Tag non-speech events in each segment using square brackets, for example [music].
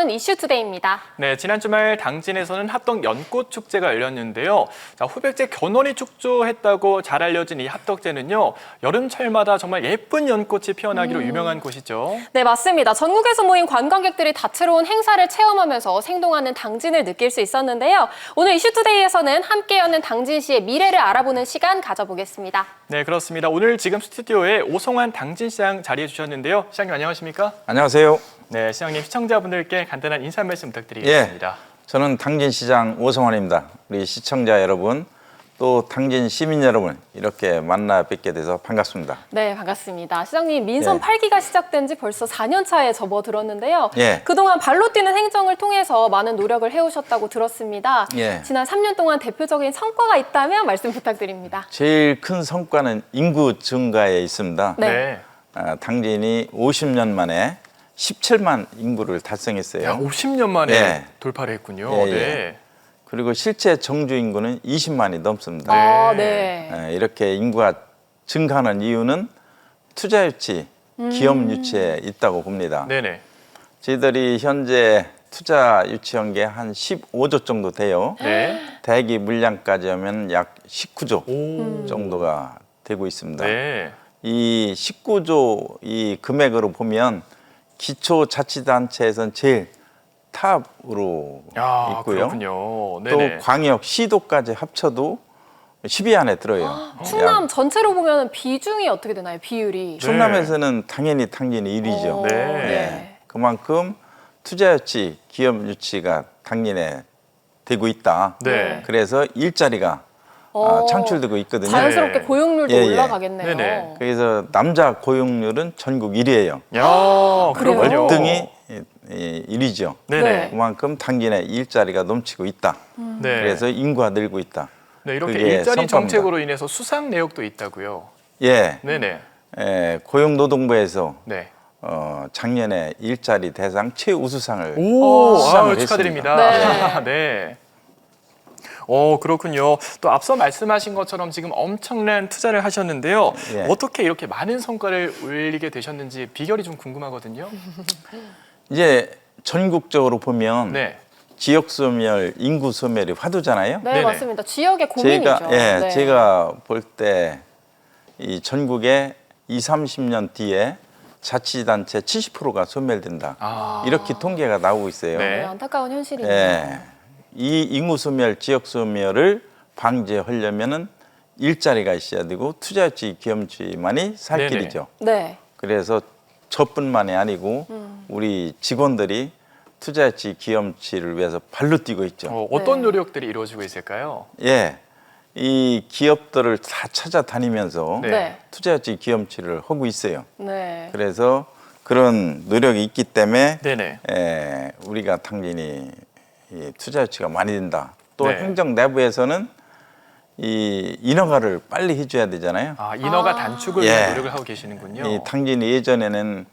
보는 이슈투데이입니다. 네, 지난 주말 당진에서는 합덕 연꽃 축제가 열렸는데요. 자, 후백제 견원이 축조했다고 잘 알려진 이 합덕제는요. 여름철마다 정말 예쁜 연꽃이 피어나기로 유명한 곳이죠. 네, 맞습니다. 전국에서 모인 관광객들이 다채로운 행사를 체험하면서 생동하는 당진을 느낄 수 있었는데요. 오늘 이슈투데이에서는 함께 여는 당진시의 미래를 알아보는 시간 가져보겠습니다. 네, 그렇습니다. 오늘 지금 스튜디오에 오송환 당진시장 자리해 주셨는데요. 시장님 안녕하십니까? 안녕하세요. 네, 시장님 시청자분들께 간단한 인사 말씀 부탁드리겠습니다. 저는 당진 시장 오성환입니다. 우리 시청자 여러분, 또 당진 시민 여러분 이렇게 만나 뵙게 돼서 반갑습니다. 네, 반갑습니다. 시장님, 민선 예. 8기가 시작된 지 벌써 4년 차에 접어들었는데요. 예. 그동안 발로 뛰는 행정을 통해서 많은 노력을 해오셨다고 들었습니다. 예. 지난 3년 동안 대표적인 성과가 있다면 말씀 부탁드립니다. 제일 큰 성과는 인구 증가에 있습니다. 네. 아, 당진이 50년 만에 17만 인구를 달성했어요. 야, 50년 만에 네. 돌파를 했군요. 예, 예. 네. 그리고 실제 정주 인구는 20만이 넘습니다. 아, 네. 네. 예, 이렇게 인구가 증가하는 이유는 투자 유치, 기업 유치에 있다고 봅니다. 네네. 저희들이 현재 투자 유치한 게 한 15조 정도 돼요. 네. 대기 물량까지 하면 약 19조 오. 정도가 되고 있습니다. 네. 이 19조 이 금액으로 보면 기초자치단체에선 제일 탑으로 야, 있고요. 그렇군요. 또. 광역 시도까지 합쳐도 10위 안에 들어요. 충남 야, 전체로 보면 비중이 어떻게 되나요? 비율이? 충남에서는 당연히 당진이 1위죠. 어, 네. 네. 그만큼 투자 유치, 기업 유치가 당진에 되고 있다. 네. 그래서 일자리가 어, 아, 창출되고 있거든요. 자연스럽게 네. 고용률도 예, 예. 올라가겠네요. 네네. 그래서 남자 고용률은 전국 1위예요. 야, 그래요? 그렇군요. 월등히 1위죠. 네네. 네. 그만큼 당진에 일자리가 넘치고 있다. 네. 그래서 인구가 늘고 있다. 네, 이렇게 그게 일자리 성과입니다. 정책으로 인해서 수상 내역도 있다고요. 예, 네네. 에, 고용노동부에서 네. 어, 작년에 일자리 대상 최우수상을 오, 수상을 아, 축하드립니다. 했습니다. 네. [laughs] 오, 그렇군요. 또 앞서 말씀하신 것처럼 지금 엄청난 투자를 하셨는데요. 예. 어떻게 이렇게 많은 성과를 올리게 되셨는지 비결이 좀 궁금하거든요. [laughs] 이제 전국적으로 보면 네. 지역 소멸, 인구 소멸이 화두잖아요. 네, 네네. 맞습니다. 지역의 고민이죠. 제가 예, 네. 제가 볼 때 이 전국에 2, 30년 뒤에 자치단체 70%가 소멸된다. 아. 이렇게 통계가 나오고 있어요. 네. 네, 안타까운 현실이네요. 예. 이 인구 소멸, 지역 소멸을 방지하려면은 일자리가 있어야 되고 투자유치, 기업주의만이 살 네네. 길이죠. 네. 그래서 저뿐만이 아니고 음. 우리 직원들이 투자유치, 기업주의를 위해서 발로 뛰고 있죠. 어, 어떤 네. 노력들이 이루어지고 있을까요? 예. 이 기업들을 다 찾아다니면서 네. 네. 투자유치, 기업주의를 하고 있어요. 네. 그래서 그런 노력이 있기 때문에 네네. 에, 우리가 당진이 이 투자 유치가 많이 된다. 또 네. 행정 내부에서는 이 인허가를 빨리 해줘야 되잖아요. 아, 인허가 아. 단축을 위한 예. 노력을 하고 계시는군요. 이 당진이 예전에는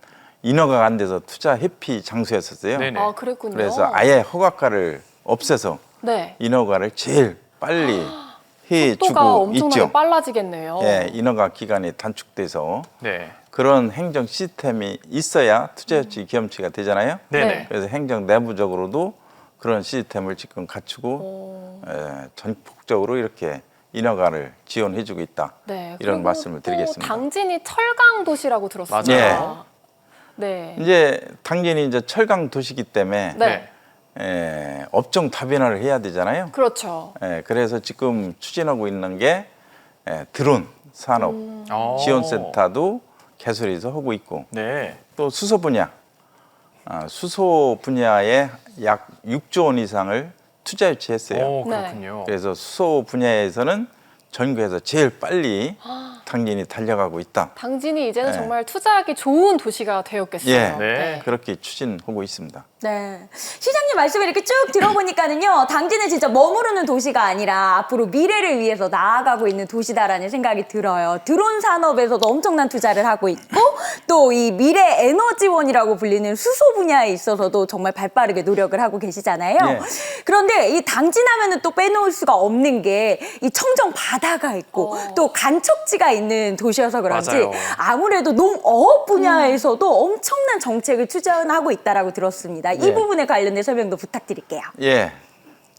인허가가 안 돼서 투자 회피 장소였었어요. 네네. 아, 그랬군요. 그래서 아예 허가가를 없애서 네. 인허가를 제일 빨리 [gasps] 속도가 해주고 엄청나게 있죠. 빨라지겠네요. 예, 인허가 기간이 단축돼서 네. 그런 행정 시스템이 있어야 투자 유치, 기업 유치가 되잖아요. 네네. 네. 그래서 행정 내부적으로도 그런 시스템을 지금 갖추고 오. 에, 전폭적으로 이렇게 인허가를 지원해주고 있다. 네. 이런 그리고 말씀을 또 드리겠습니다. 당진이 철강 도시라고 들었습니다. 맞아요. 네. 이제 당연히 이제 철강 도시기 때문에 네. 에, 업종 다변화를 해야 되잖아요. 그렇죠. 에, 그래서 지금 추진하고 있는 게 에, 드론 산업 어. 지원센터도 개설해서 하고 있고 네. 또 수소 분야, 아, 수소 분야에 약 6조 원 이상을 투자 유치했어요. 오, 네. 그렇군요. 그래서 수소 분야에서는 전국에서 제일 빨리 당진이 달려가고 있다. 당진이 이제는 네. 정말 투자하기 좋은 도시가 되었겠어요. 예, 네. 그렇게 추진하고 있습니다. 네. 시장님 말씀을 이렇게 쭉 들어보니까는요, 당진은 진짜 머무르는 도시가 아니라 앞으로 미래를 위해서 나아가고 있는 도시다라는 생각이 들어요. 드론 산업에서도 엄청난 투자를 하고 있고, 또 이 미래 에너지원이라고 불리는 수소 분야에 있어서도 정말 발 빠르게 노력을 하고 계시잖아요. 예. 그런데 이 당진하면은 또 빼놓을 수가 없는 게 이 청정 바다가 있고 어. 또 간척지가 있는 도시여서 그런지 맞아요. 아무래도 농업 분야에서도 엄청난 정책을 추진하고 있다라고 들었습니다. 있습니다. 이 네. 부분에 관련된 설명도 부탁드릴게요. 예,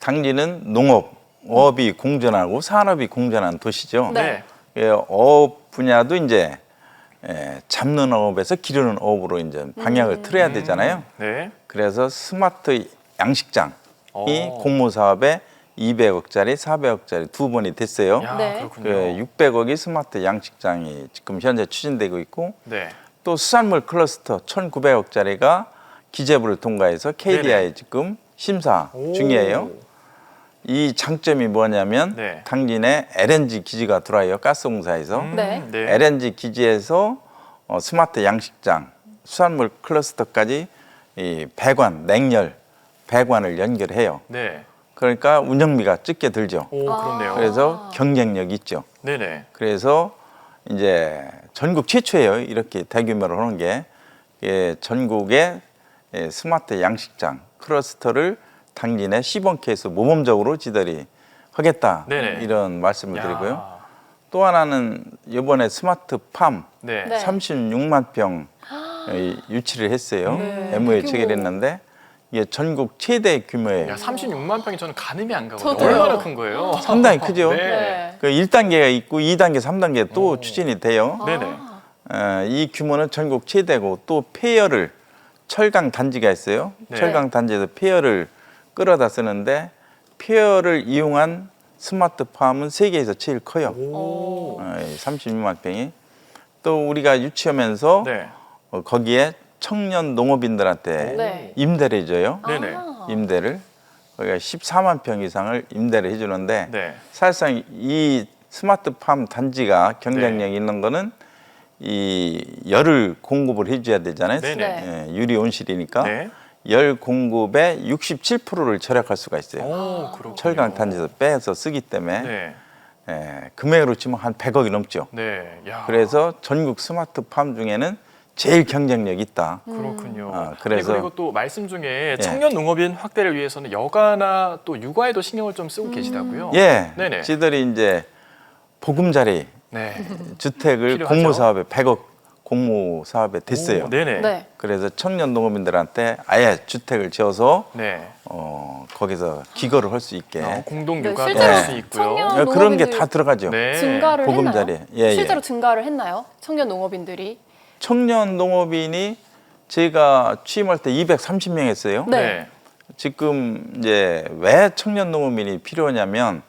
당진은 농업, 어업이 공존하고 산업이 공존한 도시죠. 네. 예, 어업 분야도 이제 예, 잡는 어업에서 기르는 어업으로 이제 방향을 틀어야 되잖아요. 네. 그래서 스마트 양식장이 오. 공모 사업에 200억짜리, 400억짜리 두 번이 됐어요. 야, 네. 그렇군요. 그 600억이 스마트 양식장이 지금 현재 추진되고 있고 네. 또 수산물 클러스터 1,900억짜리가 기재부를 통과해서 KDI 네네. 지금 심사 오. 중이에요. 이 장점이 뭐냐면 네. 당진에 LNG 기지가 들어와요. 가스공사에서. 음, 네. 네. LNG 기지에서 어, 스마트 양식장, 수산물 클러스터까지 이 배관, 냉열, 배관을 연결해요. 네. 그러니까 운영비가 적게 들죠. 오, 그렇네요. 그래서 경쟁력 있죠. 네네. 그래서 이제 전국 최초예요. 이렇게 대규모로 하는 게 예, 전국의 예, 스마트 양식장 클러스터를 당진에 시범케에서 모범적으로 지들이 하겠다 네네. 이런 말씀을 드리고요. 야. 또 하나는 이번에 스마트 팜 네. 네. 36만 평 유치를 했어요. 네. MO에 대규모. 체결했는데 이게 전국 최대 규모예요. 야, 36만 평이 저는 가늠이 안 가거든요. 저도요. 얼마나 큰 거예요? 상당히 크죠. 네. 네. 그 1단계가 있고 2단계, 3단계 또 추진이 돼요. 네네. 어, 이 규모는 전국 최대고 또 폐열을 철강 단지가 있어요. 네. 철강 단지에서 폐열을 끌어다 쓰는데 폐열을 이용한 스마트 팜은 세계에서 제일 커요. 오. 어, 36만 평이. 또 우리가 유치하면서 네. 어, 거기에 청년 농업인들한테 네. 임대를 해줘요. 네네. 아. 임대를 거기가 14만 평 이상을 임대를 해주는데 네. 사실상 이 스마트 팜 단지가 경쟁력 네. 있는 거는 이 열을 공급을 해줘야 되잖아요. 네네. 네. 예, 유리 온실이니까 네. 열 공급의 67%를 절약할 수가 있어요. 오, 그렇군요. 철강 단지에서 빼서 쓰기 때문에 네. 예, 금액으로 치면 한 100억이 넘죠. 네. 야. 그래서 전국 스마트팜 중에는 제일 경쟁력 있다. 그렇군요. 아, 아니, 그래서- 그리고 또 말씀 중에 예. 청년 농업인 확대를 위해서는 여가나 또 육아에도 신경을 좀 쓰고 계시다고요. 예, 네네. 지들이 이제 보금자리 네. 주택을 필요하죠. 공모 사업에 100억 공모 사업에 됐어요. 오, 네네. 네. 그래서 청년 농업인들한테 아예 주택을 지어서 네. 어, 거기서 기거를 할 수 있게 어, 공동 네, 육아도 실제로 할수 있고요. 청년- 예, 그런 게 농업인들 다 들어가죠. 네. 증가를 보금자리. 했나요? 예, 예. 실제로 증가를 했나요? 청년 농업인들이? 청년 농업인이 제가 취임할 때 230명 했어요. 네. 지금 이제 왜 청년 농업인이 필요하냐면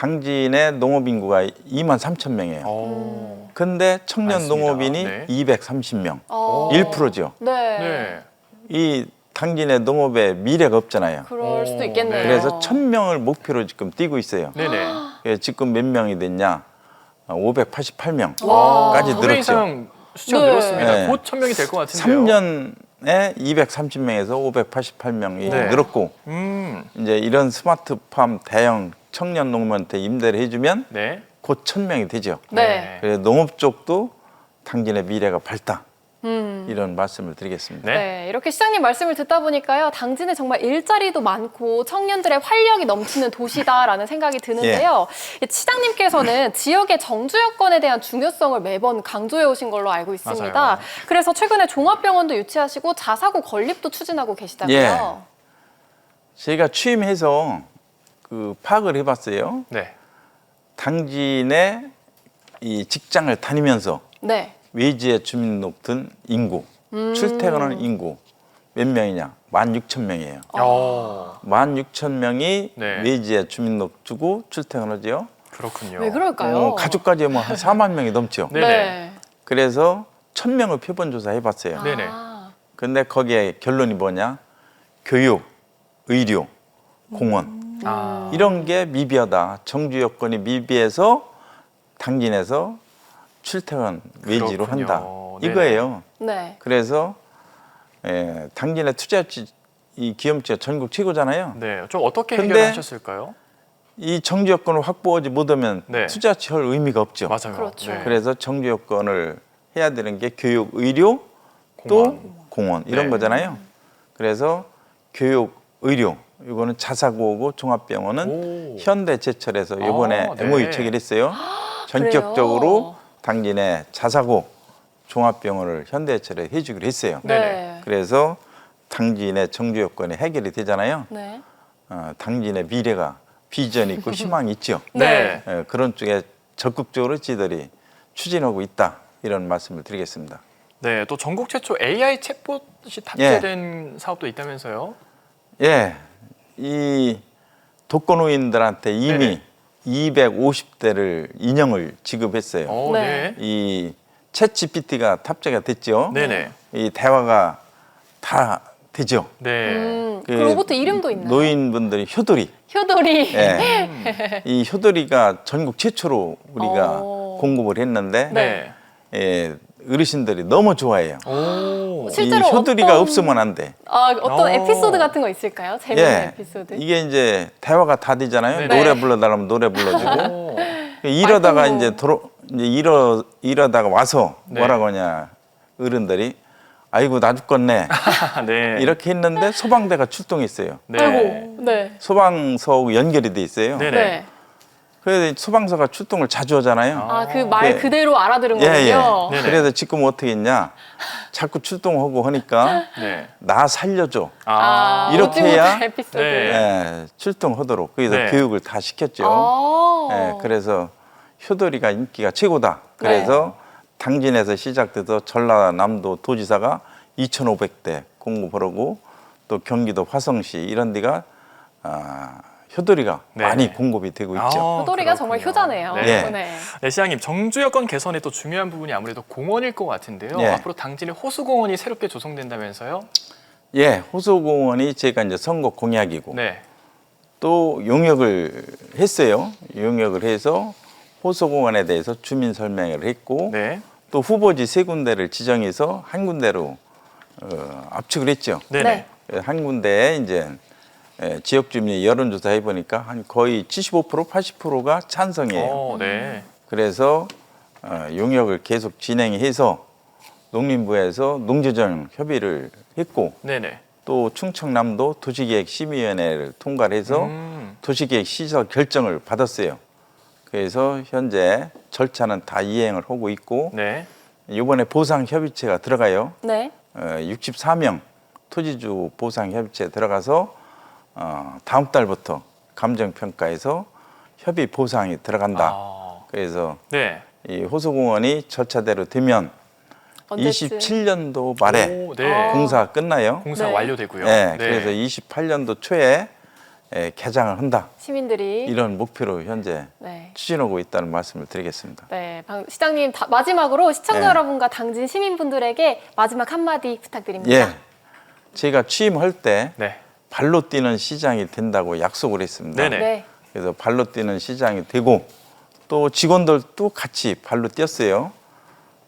당진의 농업 인구가 2만 3천 명이에요. 어. 근데 청년 많습니다. 농업인이 네. 230명. 어. 1%죠. 네. 네. 이 당진의 농업에 미래가 없잖아요. 그럴 수도 오, 있겠네요. 네. 그래서 천 명을 목표로 지금 뛰고 있어요. 네네. 예, 지금 몇 명이 됐냐? 588명까지 와. 두배 늘었죠. 이상 수치가 네. 늘었습니다. 네. 곧 천명이 될 것 같은데요. 3년에 230명에서 588명이 네. 늘었고 음. 이제 이런 스마트팜 대형 청년 농업한테 임대를 해주면 네. 곧 1000명이 되죠. 네. 그래서 농업 쪽도 당진의 미래가 밝다. 음. 이런 말씀을 드리겠습니다. 네. 네, 이렇게 시장님 말씀을 듣다 보니까요, 당진에 정말 일자리도 많고 청년들의 활력이 넘치는 도시다라는 생각이 드는데요. 예. 시장님께서는 지역의 정주 여건에 대한 중요성을 매번 강조해 오신 걸로 알고 있습니다. 맞아요. 그래서 최근에 종합병원도 유치하시고 자사고 건립도 추진하고 계시다고요. 예. 저희가 취임해서 그 파악을 해봤어요. 네. 당진의 이 직장을 다니면서 네. 외지에 주민 높은 인구, 음. 출퇴근하는 인구 몇 명이냐? 16,000명이에요. 어. 16,000명이 네. 외지에 주민 높고 출퇴근하지요. 그렇군요. 왜 그럴까요? 어, 가족까지 뭐 한 4만 명이 넘죠. 네네. 그래서 1,000명을 표본 조사해 봤어요. 네네. 아, 근데 거기에 결론이 뭐냐? 교육, 의료, 공원 아. 이런 게 미비하다. 정주 여건이 미비해서 당진에서 출퇴근 외지로 그렇군요. 한다. 네네. 이거예요. 네. 그래서 예, 당진의 투자지 이 기업체가 전국 최고잖아요. 네. 좀 어떻게 근데- 해결하셨을까요? 이 정주 여건을 확보하지 못하면 네. 투자치 할 의미가 없죠. 맞아요. 그렇죠. 네. 그래서 정주 여건을 해야 되는 게 교육, 의료, 또 공원. 공원 이런 네. 거잖아요. 그래서 교육, 의료 이거는 자사고고 종합병원은 오. 현대제철에서 이번에 아, 네. MOU 체결했어요. 전격적으로 당진의 자사고 종합병원을 현대제철에 해주기로 했어요. 네. 네네. 그래서 당진의 정주 여건이 해결이 되잖아요. 네. 어, 당진의 미래가 비전이 있고 [laughs] 희망이 있죠. 네. 예, 그런 쪽에 적극적으로 저희들이 추진하고 있다 이런 말씀을 드리겠습니다. 네, 또 전국 최초 AI 챗봇이 탑재된 사업도 있다면서요? 예, 이 독거노인들한테 이미 네네. 250대를 인형을 지급했어요. 어, 네. 네. 이 챗GPT가 탑재가 됐죠. 네네. 이 대화가 다 되죠. 네. 음, 그 그 로봇 이름도 있나요? 노인분들이 효돌이. 효돌이. 예. [laughs] 이 효돌이가 전국 최초로 우리가 어. 공급을 했는데 네. 예, 어르신들이 너무 좋아해요. 오. 실제로 이 효돌이가 어떤- 없으면 안 돼. 아, 어떤 어. 에피소드 같은 거 있을까요? 재밌는 예. 에피소드. 이게 이제 대화가 다 되잖아요. 네. 노래 네. 불러달라면 노래 불러주고 오. 이러다가 아이고. 이제 도로 이제 이러 이러다가 와서 네. 뭐라고 하냐 어른들이 아이고 나 죽겠네 [laughs] 네. 이렇게 했는데 소방대가 출동했어요. 네. 아이고. 네. 소방서하고 연결이 돼 있어요. 네네. 네. 그래서 소방서가 출동을 자주 하잖아요. 아, 그말 네. 그대로 알아들은 예, 예. 거군요. 네네. 그래서 지금 어떻게 했냐? 자꾸 출동하고 하니까 네. 나 살려줘. 아, 이렇게 오지 해야- 못할 에피소드. 네. 예, 출동하도록 그래서 네. 교육을 다 시켰죠. 아. 예, 그래서 효돌이가 인기가 최고다. 그래서 당진에서 시작돼서 전라남도 도지사가 2,500대 공급하고 또 경기도 화성시 이런 데가 아, 효돌이가 네. 많이 공급이 되고 있죠. 아, 효돌이가 정말 그렇군요. 효자네요. 네. 네. 네, 시장님 정주 여건 개선의 또 중요한 부분이 아무래도 공원일 것 같은데요. 네. 앞으로 당진에 호수공원이 새롭게 조성된다면서요? 예, 호수공원이 제가 이제 선거 공약이고 네. 또 용역을 했어요. 용역을 해서 호수공원에 대해서 주민 설명을 했고 네. 또 후보지 세 군데를 지정해서 한 군데로 어, 압축을 했죠. 네. 한 군데에 이제 에, 지역 주민이 여론조사 해보니까 한 거의 75% 80%가 찬성이에요. 어, 네. 그래서 어, 용역을 계속 진행해서 농림부에서 농지정 협의를 했고 네네. 또 충청남도 도시계획심의위원회를 통과를 해서 음. 도시계획 시설 결정을 받았어요. 그래서 현재 절차는 다 이행을 하고 있고 네. 이번에 보상 협의체가 들어가요. 네. 어, 64명 토지주 보상 협의체에 들어가서 어, 다음 달부터 감정평가에서 협의 보상이 들어간다. 아. 그래서 네. 이 호수공원이 절차대로 되면 언제쯤? 27년도 말에 오, 네. 공사 끝나요. 공사 네. 완료되고요. 네, 그래서 28년도 초에 에, 개장을 한다. 시민들이 이런 목표로 현재 네. 추진하고 있다는 말씀을 드리겠습니다. 네, 방- 시장님 다- 마지막으로 시청자 네. 여러분과 당진 시민분들에게 마지막 한마디 부탁드립니다. 예, 제가 취임할 때 네. 발로 뛰는 시장이 된다고 약속을 했습니다. 네네. 네. 그래서 발로 뛰는 시장이 되고 또 직원들도 같이 발로 뛰었어요.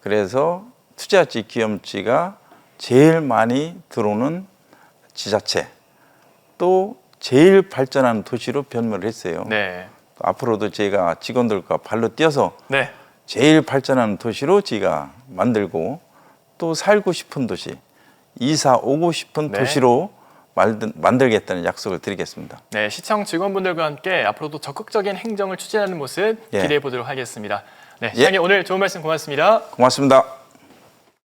그래서 투자지 기염지가 제일 많이 들어오는 지자체 또 제일 발전한 도시로 변모를 했어요. 네. 또 앞으로도 제가 직원들과 발로 뛰어서 네. 제일 발전하는 도시로 제가 만들고 또 살고 싶은 도시, 이사 오고 싶은 네. 도시로 만들, 만들겠다는 약속을 드리겠습니다. 네, 시청 직원분들과 함께 앞으로도 적극적인 행정을 추진하는 모습 예. 기대해 보도록 하겠습니다. 네, 예. 시장님 오늘 좋은 말씀 고맙습니다. 고맙습니다.